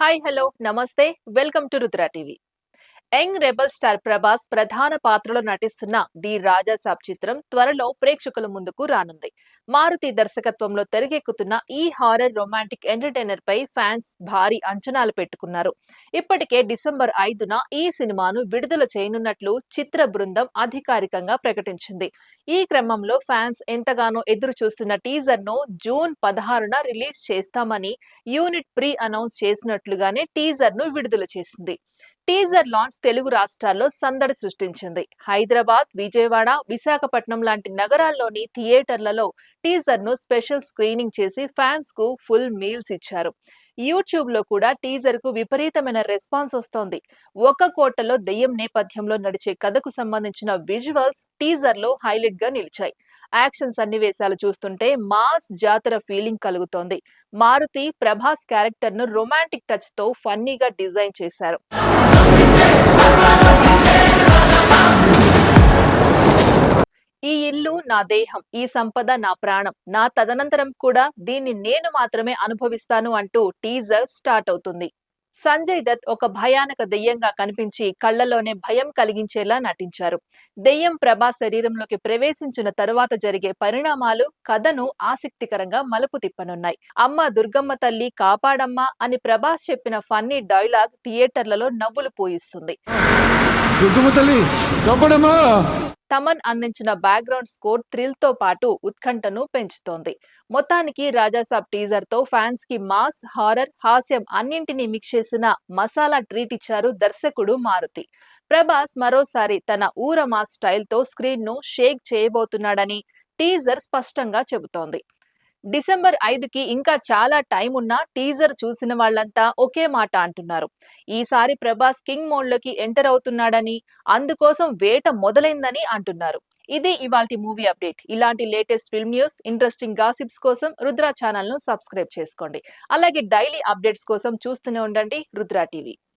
Hi hello నమస్తే. Welcome to Rudra TV. Young rebel star Prabhas ప్రధాన పాత్రలో నటిస్తున్న ది రాజాసాబ్ చిత్రం త్వరలో ప్రేక్షకుల ముందుకు రానుంది. మారుతి దర్శకత్వంలో తెరకెక్కుతున్న ఈ హారర్ రొమాంటిక్ ఎంటర్టైనర్ పై ఫ్యాన్స్ భారీ అంచనాలు పెట్టుకున్నారు. ఇప్పటికే డిసెంబర్ ఐదున ఈ సినిమాను విడుదల చేయనున్నట్లు చిత్ర బృందం అధికారికంగా ప్రకటించింది. ఈ క్రమంలో ఫ్యాన్స్ ఎంతగానో ఎదురు చూస్తున్న టీజర్ను జూన్ పదహారున రిలీజ్ చేస్తామని యూనిట్ ప్రీ అనౌన్స్ చేసినట్లుగానే టీజర్ను విడుదల చేసింది. టీజర్ లాంచ్ తెలుగు రాష్ట్రాల్లో సందడి సృష్టించింది. హైదరాబాద్ విజయవాడ విశాఖపట్నం లాంటి నగరాల్లోని థియేటర్లలో టీజర్ను స్పెషల్ స్క్రీనింగ్ చేసి ఫ్యాన్స్కు ఫుల్ మీల్స్ ఇచ్చారు. యూట్యూబ్లో కూడా టీజర్కు విపరీతమైన రెస్పాన్స్ వస్తోంది. ఒక కోటలో దెయ్యం నేపథ్యంలో నడిచే కథకు సంబంధించిన విజువల్స్ టీజర్లో హైలైట్గా నిలిచాయి. యాక్షన్ సన్నివేశాలు చూస్తుంటే మాస్ జాతర ఫీలింగ్ కలుగుతోంది. మారుతి ప్రభాస్ క్యారెక్టర్ను రొమాంటిక్ టచ్తో ఫన్నీగా డిజైన్ చేశారు. ఈ ఇల్లు నా దేహం ఈ సంపద నా ప్రాణం. నా తదనంతరం కూడా దీన్ని నేను మాత్రమే అనుభవిస్తాను అంటూ టీజర్ స్టార్ట్ అవుతుంది. సంజయ్ దత్ ఒక భయానక దెయ్యంగా కనిపించి కళ్ళలోనే భయం కలిగించేలా నటించారు. దెయ్యం ప్రభా శరీరంలోకి ప్రవేశించిన తరువాత జరిగే పరిణామాలు కథను ఆసక్తికరంగా మలుపు తిప్పనున్నాయి. అమ్మ దుర్గమ్మ తల్లి కాపాడమ్మా అని ప్రభాస్ చెప్పిన ఫన్నీ డైలాగ్ థియేటర్లలో నవ్వులు పోయిస్తుంది. దుర్గమ్మ తల్లి కాపాడమ్మా! తమన్ అందించిన బ్యాక్గ్రౌండ్ స్కోర్ థ్రిల్తో పాటు ఉత్కంఠను పెంచుతోంది. మొత్తానికి రాజాసాబ్ టీజర్తో ఫ్యాన్స్కి మాస్ హారర్ హాస్యం అన్నింటినీ మిక్స్ చేసిన మసాలా ట్రీట్ ఇచ్చారు దర్శకుడు మారుతి. ప్రభాస్ మరోసారి తన ఊర మాస్ స్టైల్తో స్క్రీన్ను షేక్ చేయబోతున్నాడని టీజర్ స్పష్టంగా చెబుతోంది. డిసెంబర్ ఐదుకి ఇంకా చాలా టైం ఉన్నా టీజర్ చూసిన వాళ్ళంతా ఒకే మాట అంటున్నారు. ఈసారి ప్రభాస్ కింగ్ మోడ్లోకి ఎంటర్ అవుతున్నాడని అందుకోసం వేట మొదలైందని అంటున్నారు. ఇది ఇవాల్టి మూవీ అప్డేట్. ఇలాంటి latest film news interesting gossips కోసం రుద్ర ఛానల్ను సబ్స్క్రైబ్ చేసుకోండి. అలాగే డైలీ అప్డేట్స్ కోసం చూస్తూనే ఉండండి రుద్ర టీవీ.